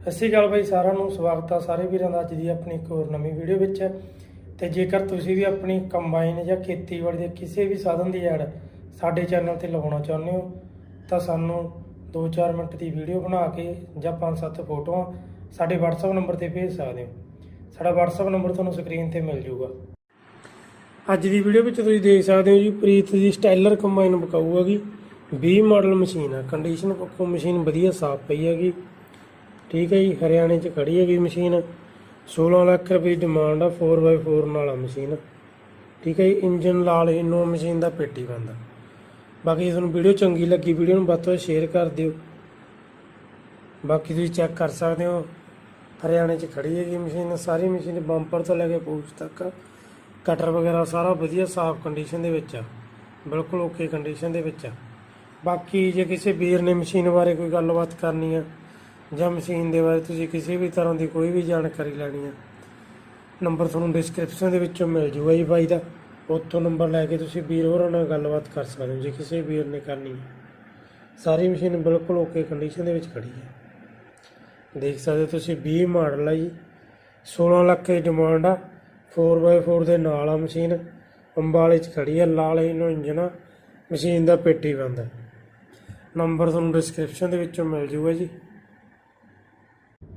ਸਤਿ ਸ਼੍ਰੀ ਅਕਾਲ ਬਾਈ, ਸਾਰਿਆਂ ਨੂੰ ਸਵਾਗਤ ਆ ਸਾਰੇ ਵੀਰਾਂ ਦਾ ਅੱਜ ਦੀ ਆਪਣੀ ਇੱਕ ਹੋਰ ਨਵੀਂ ਵੀਡੀਓ ਵਿੱਚ। ਤੇ ਜੇਕਰ ਤੁਸੀਂ ਵੀ ਆਪਣੀ ਕੰਬਾਈਨ ਜਾਂ ਖੇਤੀਬਾੜੀ ਦੇ ਕਿਸੇ ਵੀ ਸਾਧਨ ਦੀ ਐਡ ਸਾਡੇ ਚੈਨਲ ਤੇ ਲਗਾਉਣਾ ਚਾਹੁੰਦੇ ਹੋ, ਤਾਂ ਸਾਨੂੰ 2-4 ਮਿੰਟ ਦੀ ਵੀਡੀਓ ਬਣਾ ਕੇ ਜਾਂ 5-7 ਫੋਟੋਆਂ ਸਾਡੇ WhatsApp ਨੰਬਰ ਤੇ ਭੇਜ ਸਕਦੇ ਹੋ। ਸਾਡਾ WhatsApp ਨੰਬਰ ਤੁਹਾਨੂੰ ਸਕਰੀਨ ਤੇ ਮਿਲ ਜਾਊਗਾ। ਅੱਜ ਦੀ ਵੀਡੀਓ ਵਿੱਚ ਤੁਸੀਂ ਦੇਖ ਸਕਦੇ ਹੋ ਜੀ, ਪ੍ਰੀਤ ਦੀ ਸਟਾਈਲਰ ਕੰਬਾਈਨ ਬਕਾਊ ਹੈਗੀ 20 ਮਾਡਲ ਮਸ਼ੀਨ ਆ ਕੰਡੀਸ਼ਨ ਪੱਖੋਂ ਮਸ਼ੀਨ ਵਧੀਆ ਸਾਫ਼ ਪਈ ਹੈਗੀ। ਠੀਕ ਹੈ ਜੀ, ਹਰਿਆਣੇ 'ਚ ਖੜੀ ਹੈਗੀ ਮਸ਼ੀਨ। 16 ਲੱਖ ਰੁਪਏ ਡਿਮਾਂਡ ਆ 4x4 ਨਾਲ ਆ ਮਸ਼ੀਨ। ਠੀਕ ਹੈ ਜੀ ਇੰਜਨ ਲਾਲ ਇਨੋ ਮਸ਼ੀਨ ਦਾ ਪੇਟੀ ਬੰਦਾ ਬਾਕੀ ਤੁਹਾਨੂੰ ਵੀਡੀਓ ਚੰਗੀ ਲੱਗੀ ਵੀਡੀਓ ਨੂੰ ਵੱਧ ਤੋਂ ਵੱਧ ਸ਼ੇਅਰ ਕਰ ਦਿਓ। ਬਾਕੀ ਤੁਸੀਂ ਚੈੱਕ ਕਰ ਸਕਦੇ ਹੋ, ਹਰਿਆਣੇ 'ਚ ਖੜੀ ਹੈਗੀ ਮਸ਼ੀਨ, ਸਾਰੀ ਮਸ਼ੀਨ ਬੰਪਰ ਤੋਂ ਲੈ ਕੇ ਪੂਛ ਤੱਕ। ਕਟਰ ਵਗੈਰਾ ਸਾਰਾ ਵਧੀਆ, ਸਾਫ਼ ਕੰਡੀਸ਼ਨ ਦੇ ਵਿੱਚ ਆ। ਬਿਲਕੁਲ ਓਕੇ ਕੰਡੀਸ਼ਨ ਦੇ ਵਿੱਚ ਆ। ਬਾਕੀ ਜੇ ਕਿਸੇ ਵੀਰ ਨੇ ਮਸ਼ੀਨ ਬਾਰੇ ਕੋਈ ਗੱਲਬਾਤ ਕਰਨੀ ਆ ਜਾਂ ਮਸ਼ੀਨ ਦੇ ਬਾਰੇ ਤੁਸੀਂ ਕਿਸੇ ਵੀ ਤਰ੍ਹਾਂ ਦੀ ਕੋਈ ਵੀ ਜਾਣਕਾਰੀ ਲੈਣੀ ਆ ਨੰਬਰ ਤੁਹਾਨੂੰ ਡਿਸਕ੍ਰਿਪਸ਼ਨ ਦੇ ਵਿੱਚੋਂ ਮਿਲ ਜੂਗਾ ਜੀ ਬਾਈ ਦਾ। ਉੱਥੋਂ ਨੰਬਰ ਲੈ ਕੇ ਤੁਸੀਂ ਵੀਰ ਹੋਰਾਂ ਨਾਲ ਗੱਲਬਾਤ ਕਰ ਸਕਦੇ ਹੋ ਜੇ ਕਿਸੇ ਵੀਰ ਨੇ ਕਰਨੀ ਹੈ। ਸਾਰੀ ਮਸ਼ੀਨ ਬਿਲਕੁਲ ਓਕੇ ਕੰਡੀਸ਼ਨ ਦੇ ਵਿੱਚ ਖੜੀ ਹੈ। ਦੇਖ ਸਕਦੇ ਹੋ ਤੁਸੀਂ 20 ਮਾਡਲ ਆ ਜੀ। 16 ਲੱਖ ਦੀ ਡਿਮਾਂਡ ਆ। 4x4 ਦੇ ਨਾਲ ਆ ਮਸ਼ੀਨ। ਅੰਬਾਲੇ 'ਚ ਖੜੀ ਆ, ਲਾਲ ਇਹਨੂੰ ਇੰਜਨ ਆ। ਮਸ਼ੀਨ ਦਾ ਪੇਟੀ ਬੰਦ ਹੈ ਨੰਬਰ ਤੁਹਾਨੂੰ ਡਿਸਕ੍ਰਿਪਸ਼ਨ ਦੇ ਵਿੱਚੋਂ ਮਿਲ ਜੂਗਾ ਜੀ।